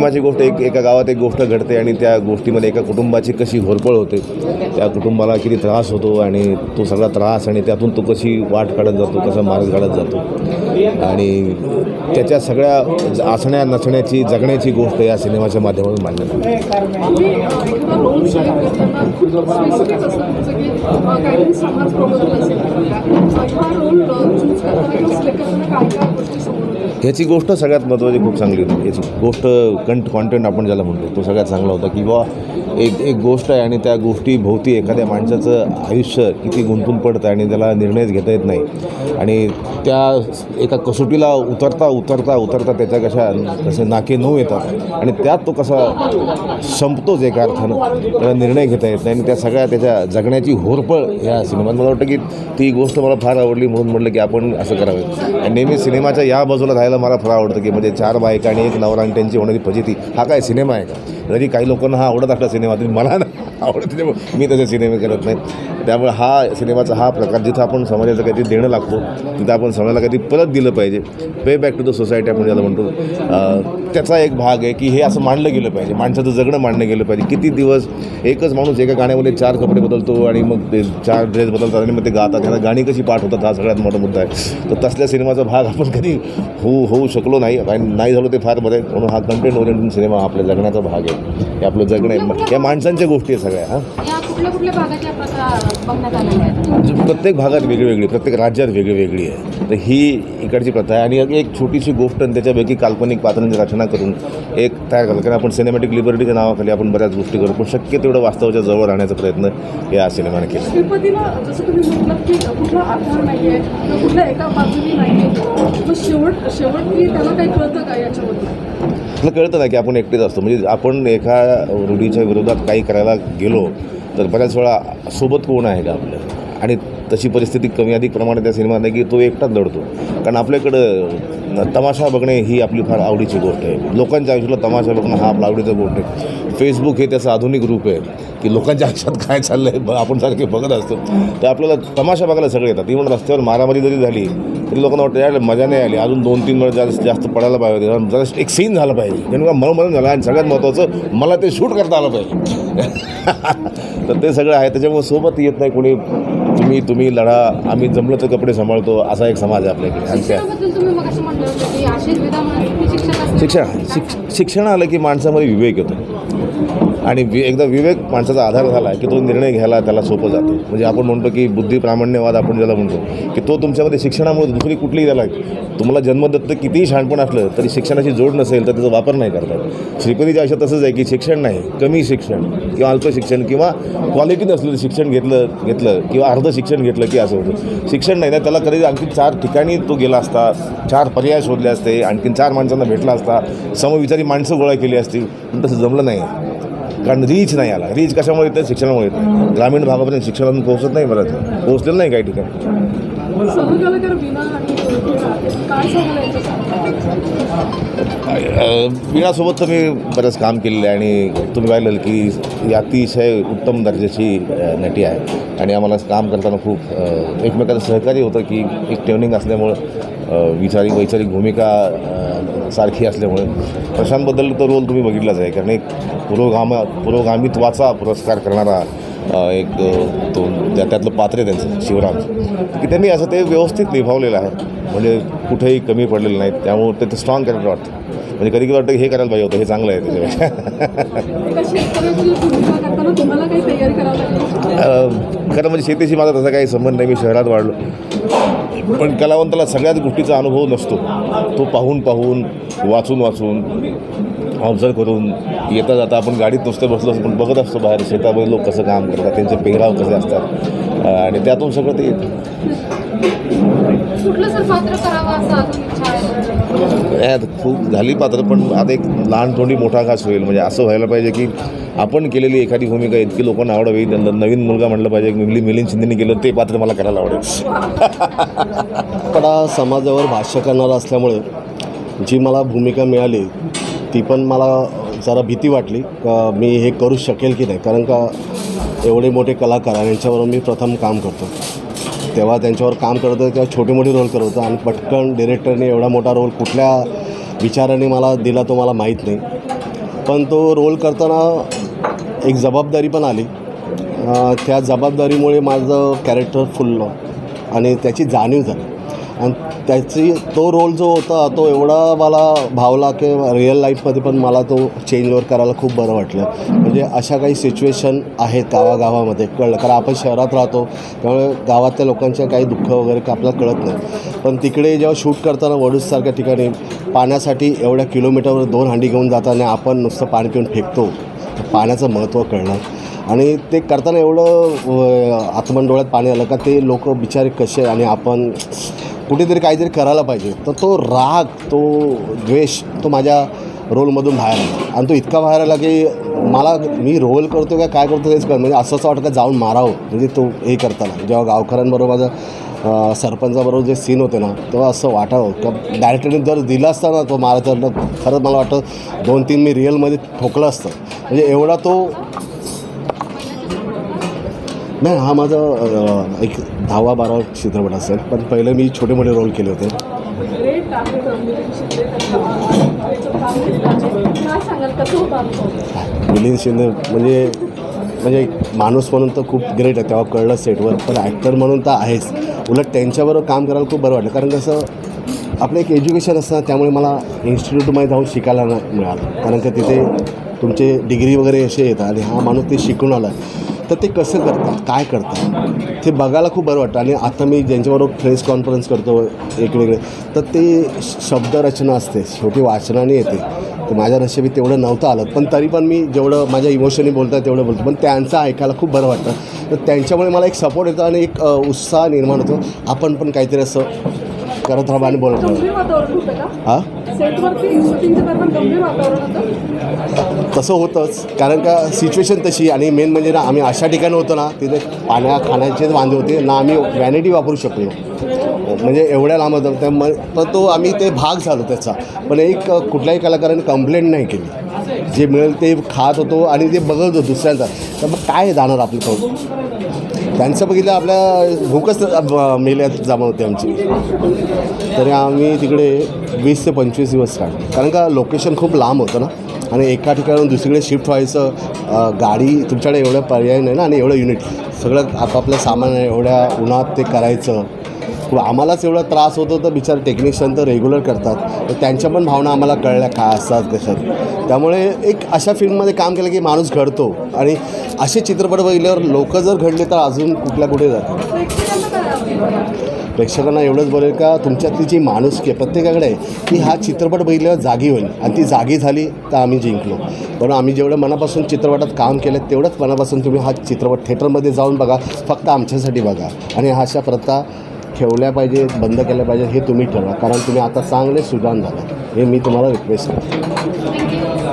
माझी गोष्ट एक एका गावात एक गोष्ट घडते आणि त्या गोष्टीमध्ये एका कुटुंबाची कशी होरपळ होते त्या कुटुंबाला किती त्रास होतो आणि तो सगळा त्रास आणि त्यातून तो कशी वाट काढत जातो कसा मार्ग काढत जातो. आणि त्याच्या सगळ्या असण्या नसण्याची जगण्याची गोष्ट या सिनेमाच्या माध्यमातून मांडली जाते ह्याची गोष्ट सगळ्यात महत्त्वाची खूप चांगली होती. याची गोष्ट कंट कॉन्टेंट आपण ज्याला म्हणतो तो सगळ्यात चांगला होता की बा एक एक गोष्ट आहे आणि त्या गोष्टीभोवती एखाद्या माणसाचं आयुष्य किती गुंतून पडतं आणि त्याला निर्णयच घेता येत नाही. आणि त्या एका कसोटीला उतरता उतरता उतरता त्याच्या कशा कसे नाके नऊ येतात आणि त्यात तो कसा संपतोच एका अर्थानं. त्याला निर्णय घेता येत नाही आणि त्या सगळ्या त्याच्या जगण्याची होरपळ ह्या सिनेमात मला वाटतं की ती गोष्ट मला फार आवडली म्हणून म्हटलं की आपण असं करावं. आणि नेहमी सिनेमाच्या या बाजूला राहायला मला फार आवडतं की म्हणजे चार बायका आणि एक नवरा आणि त्यांची होणारी फजिती. हा काय सिनेमा आहे का? जरी काही लोकांना हा आवडत असला सिनेमा तरी मला ना आवडत त्याच्यामुळे मी तसे सिनेमे करत नाही. त्यामुळे हा सिनेमाचा हा प्रकार जिथं आपण समाजाचं काहीतरी देणं लागतो तिथं आपण समाजाला काहीतरी परत दिलं पाहिजे. Pay back to the society आपण ज्याला म्हणतो. त्याचा एक भाग आहे की हे असं मांडलं गेलं पाहिजे. माणसाचं जगणं मांडलं गेलं पाहिजे. किती दिवस एकच माणूस एका गाण्यामध्ये चार कपडे बदलतो आणि मग ते चार ड्रेस बदलतात आणि मग ते गातात. त्यांना गाणी कशी पाठ होतात हा सगळ्यात मोठा मुद्दा आहे. तर तसल्या सिनेमाचा भाग आपण कधी होऊ होऊ शकलो नाही. आणि नाही झालो ते फार बरं आहे. म्हणून हा कंटेंट ओरिएंटेड सिनेमा हा आपल्या जगण्याचा भाग आहे. हे आपलं जगणं आहे. या माणसांच्या गोष्टी आहे सगळ्या हां. म्हणजे प्रत्येक भागात वेगळी वेगळी प्रत्येक राज्यात वेगळी वेगळी आहे. तर ही इकडची प्रथा आहे. आणि एक छोटीशी गोष्ट आणि त्याच्यापैकी काल्पनिक पात्रांची रचना करून एक तयार करतो कारण आपण सिनेमॅटिक लिबर्टीच्या नावाखाली आपण बऱ्याच गोष्टी करू. पण शक्य तेवढं वास्तवाच्या जवळ राहण्याचा प्रयत्न या सिनेमाने केला. आपलं कळतं ना की आपण एकटेच असतो. म्हणजे आपण एका रूढीच्या विरोधात काही करायला गेलो तर बऱ्याच वेळा सोबत कोण आहे का आपलं? आणि तशी परिस्थिती कमी अधिक प्रमाणात त्या सिनेमात आहे की तो एकटाच लढतो कारण आपल्याकडं तमाशा बघणे ही आपली फार आवडीची गोष्ट आहे. लोकांच्या आयुष्याला तमाशा बघणं हा आपला आवडीचा गोष्ट आहे. फेसबुक हे त्याचं आधुनिक रूप आहे की लोकांच्या आयुष्यात काय चाललं आहे आपण सारखे बघत असतो. तर आपल्याला तमाशा बघायला सगळे येतात. इव्हन रस्त्यावर मारामारी जरी झाली तरी लोकांना वाटतं यार मजा नाही आली. अजून दोन तीन वेळा जास्त जास्त पडायला पाहिजे जरा एक सीन झाला पाहिजे. कारण मला झालं आणि सगळ्यात महत्त्वाचं मला ते शूट करता आलं पाहिजे. तर ते सगळं आहे. त्याच्यामुळे सोबत येत नाही कोणी. तुम्ही तुम्ही लढा आम्ही जमलं तर कपडे सांभाळतो असा एक समाज आहे आपल्याकडे. शिक्षण शिक शिक्षण आलं की माणसामध्ये विवेक येतो. आणि वि एकदा विवेक माणसाचा आधार झाला की तो निर्णय घ्यायला त्याला सोपं जातं. म्हणजे आपण म्हणतो की बुद्धी प्रामाण्यवाद आपण ज्याला म्हणतो की तो तुमच्यामध्ये शिक्षणामुळे दुसरी कुठलीही त्याला तुम्हाला जन्मदत्त कितीही शहाणपण असलं तरी शिक्षणाची जोड नसेल तर त्याचा वापर नाही करतात. श्रीपतीच्या आयुष्यात तसंच आहे की शिक्षण नाही कमी शिक्षण किंवा अल्प शिक्षण किंवा क्वालिटी नसलेलं शिक्षण घेतलं घेतलं किंवा अर्ध शिक्षण घेतलं की असं होतं. शिक्षण नाही ना त्याला कधी आणखी चार ठिकाणी तो गेला असता चार पर्याय शोधले असते आणखीन चार माणसांना भेटला असता समविचारी माणसं गोळा केली असती पण तसं जमलं नाही. कारण रीच नाही आला. रीच कशामुळे येतं शिक्षणामुळे येतं ग्रामीण भागापर्यंत शिक्षणातून पोहोचत नाही बरं पोहोचलेलं नाही काही ठिकाणी. वीणासोबत तर मी बरंच काम केलेलं आहे आणि तुम्ही पाहिलं की ही अतिशय उत्तम दर्जाची नटी आहे. आणि आम्हाला काम करताना खूप एकमेकाचं सहकार्य होतं की एक ट्रेनिंग असल्यामुळं विचारी वैचारिक भूमिका सारखी असल्यामुळे प्रशांतबद्दल तो रोल तुम्ही बघितलाच आहे. कारण एक पुरोगामा पुरोगामित्वाचा पुरस्कार करणारा एक तो त्या त्यातलं पात्र आहे त्यांचं शिवराम. की त्यांनी असं ते व्यवस्थित निभावलेलं आहे. म्हणजे कुठेही कमी पडलेलं नाही. त्यामुळे ते स्ट्रॉंग कॅरेक्टर वाटतं. म्हणजे कधी कधी वाटतं की हे करायला पाहिजे होतं हे चांगलं आहे त्याच्यापेक्षा. खरं म्हणजे शेतीशी माझा तसा काही संबंध नाही मी शहरात वाढलो. पण कलावंताला सगळ्याच गोष्टीचा अनुभव नसतो. तो पाहून पाहून वाचून वाचून ऑब्झर्व करून येता जाता आपण गाडीत नुसतं बसलो असतो पण बघत असतो बाहेर शेतामध्ये लोक कसं काम करतात त्यांचे पेहराव कसे असतात. आणि त्यातून सगळं ते येतं. कुठलं सर पात्र करावं असं अजून इच्छा आहे? यात खूप झाली पात्र पण आता एक लहान थोडी मोठा घास होईल. म्हणजे असं व्हायला पाहिजे की आपण केलेली एखादी भूमिका इतकी लोकांना आवडावी त्यांना नवीन मुलगा म्हटलं पाहिजे मिली मिलिंद शिंदेने केलं ते पात्र मला करायला आवडेल. कडा समाजावर भाष्य करणारा असल्यामुळे जी मला भूमिका मिळाली ती पण मला जरा भीती वाटली. का मी हे करू शकेल की नाही? कारण का एवढे मोठे कलाकार आणि यांच्यावर मी प्रथम काम करतो. तेव्हा त्यांच्यावर काम करत होतं तेव्हा छोटे मोठे रोल करत होतं. आणि पटकन डिरेक्टरने एवढा मोठा रोल कुठल्या विचाराने मला दिला तो मला माहीत नाही. पण तो रोल करताना एक जबाबदारी पण आली. त्या जबाबदारीमुळे माझं कॅरेक्टर फुललं. आणि त्याची जाणीव झाली. आणि त्याची तो रोल जो होता तो एवढा मला भावला की रिअल लाईफमध्ये पण मला तो चेंजवर करायला खूप बरं वाटलं. म्हणजे अशा काही सिच्युएशन आहेत गावागावामध्ये कळलं. कारण आपण शहरात राहतो त्यामुळे गावातल्या लोकांच्या काही दुःख वगैरे का आपल्याला कळत नाही. पण तिकडे जेव्हा शूट करताना वडूजसारख्या ठिकाणी पाण्यासाठी एवढ्या किलोमीटरवर दोन हांडी घेऊन जाताना आपण नुसतं पाणी पिऊन फेकतो पाण्याचं महत्त्व कळणार. आणि ते करताना एवढं आत्मन डोळ्यात पाणी आलं का ते लोक बिचारे कसे आणि आपण कुठेतरी काहीतरी करायला पाहिजे. तर तो राग तो द्वेष तो माझ्या रोलमधून बाहेर आला. आणि तो इतका बाहेर आला की मला मी रोल करतो का काय करतो तेच कळ म्हणजे असं असं वाटतं का जाऊन मारावं. म्हणजे तो हे करताना जेव्हा गावकऱ्यांबरोबर माझं सरपंचाबरोबर जे सीन होते ना तेव्हा असं वाटावं. का डायरेक्टरने जर दिला असता ना तो मारा तर खरंच मला वाटतं दोन तीन मी रिअलमध्ये ठोकलं असतं. म्हणजे एवढा तो नाही हा माझा अ, एक दहावा बारावा चित्रपट असेल. पण पहिले मी छोटे मोठे रोल केले होते. मिलिंद शिंदे काय सांगाल कसं होतं अनुभव? मिलिंद शिंदे म्हणजे म्हणजे एक माणूस म्हणून तर खूप ग्रेट आहे. तेव्हा कळलं सेटवर पण ॲक्टर म्हणून तर आहेच. उलट त्यांच्याबरोबर काम करायला खूप बरं वाटलं. कारण कसं आपलं एक एज्युकेशन असतं त्यामुळे मला इन्स्टिट्यूटमध्ये जाऊन शिकायला नाही मिळालं. कारण का तिथे तुमचे डिग्री वगैरे असे येतात आणि हा माणूस ते शिकून आला तर ते कसं करतात? काय करतात? ते बघायला खूप बरं वाटतं. आणि आता मी ज्यांच्याबरोबर प्रेस कॉन्फरन्स करतो वेगवेगळे तर ते शब्दरचना असते. शेवटी वाचनाने येते. तर माझ्या नशिबी तेवढं नव्हतं आलं. पण तरी पण मी जेवढं माझ्या इमोशनी बोलतात तेवढं बोलतो. पण त्यांचं ऐकायला खूप बरं वाटतं. तर त्यांच्यामुळे मला एक सपोर्ट येतो आणि एक उत्साह निर्माण होतो. आपण पण काहीतरी असं करत राहा आणि बोलत हां? सेटवरती दरम्यान गंभीर वातावरण होतं? तसं होतंच. कारण का सिच्युएशन तशी आणि मेन म्हणजे ना आम्ही अशा ठिकाणी होतो ना तिथे पाण्या खाण्याचेच वांदे होते. ना आम्ही व्हॅनिटी वापरू शकलो. म्हणजे एवढ्या लांब होतं. मग पण तो आम्ही ते भाग झालो त्याचा. पण एक कुठल्याही कलाकाराने कंप्लेंट नाही केली. जे मिळेल ते खात होतो आणि ते बघत होतो दुसऱ्यांचा. तर मग काय जाणार आपल्याकडून त्यांचं बघितलं आपल्या भूकच मेल्यात जमा होते आमची. तरी आम्ही तिकडे वीस ते पंचवीस दिवस काढले कारण का लोकेशन खूप लांब होतं ना. आणि एका ठिकाणून दुसरीकडे शिफ्ट व्हायचं गाडी तुमच्याकडे एवढं पर्याय नाही ना आणि एवढं युनिट सगळं आपापलं सामान आहे एवढ्या उन्हात ते करायचं. आम्हालाच एवढा त्रास होतो तर बिचार टेक्निशियन तर रेग्युलर करतात. तर त्यांच्या पण भावना आम्हाला कळल्या काय असतात कशात. त्यामुळे एक अशा फील्डमध्ये काम केलं की माणूस घडतो. आणि असे चित्रपट बघितल्यावर लोक जर घडले तर अजून कुठल्या कुठे जातात प्रेक्षकांना एवढंच बोलेल का तुमच्यातली जी माणुसकी आहे प्रत्येकाकडे आहे की हा चित्रपट बघितल्यावर जागी होईल. आणि ती जागी झाली तर आम्ही जिंकलो. पण आम्ही जेवढं मनापासून चित्रपटात काम केलं तेवढंच मनापासून तुम्ही हा चित्रपट थिएटरमध्ये जाऊन बघा फक्त आमच्यासाठी बघा. आणि हा अशा प्रथा ठेवल्या पाहिजेत बंद केल्या पाहिजे हे तुम्ही ठेवा कारण तुम्ही आता चांगले सुजान झाला हे मी तुम्हाला रिक्वेस्ट करतो.